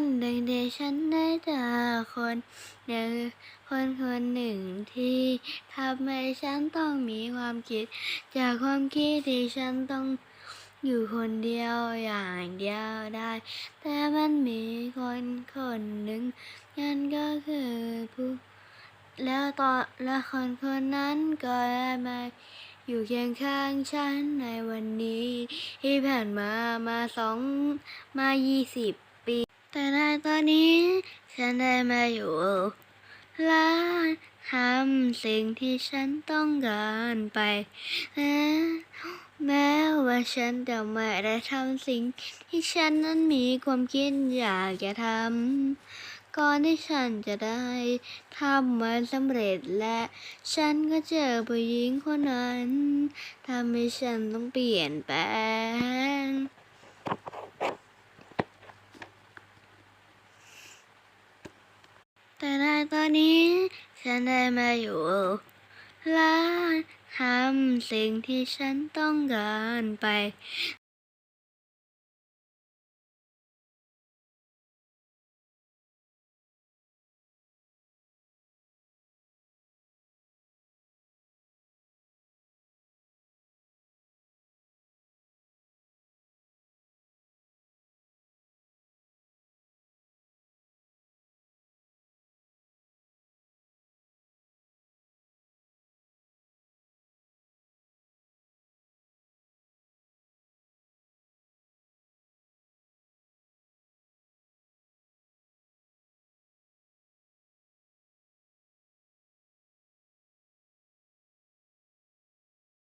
วันหนึ่งที่ฉันได้เจอคนหนึ่งคนคนหนึ่งที่ทำให้ฉันต้องมีความคิด จากความคิดที่ฉันต้องอยู่คนเดียวอย่างเดียวได้ แต่มันมีคนคนหนึ่งนั่นก็คือผู้แล้วตอนและคนคนนั้นก็ได้มาอยู่เคียงข้างฉันในวันนี้ ที่ผ่านมามาสองมายี่สิบ แต่ในตอนนี้ฉันได้มาอยู่ร้านทำสิ่งที่ฉันต้องการไปและแม้ว่าฉันจะไม่ได้ทำสิ่งที่ฉันนั้นมีความคิดอยากจะทำก่อนที่ฉันจะได้ทำมันสำเร็จและฉันก็เจอผู้หญิงคนนั้นทำให้ฉันต้องเปลี่ยนแปลง แต่ใน ตอนนี้ฉันได้มาอยู่ร้านทำสิ่งที่ฉันต้องการไป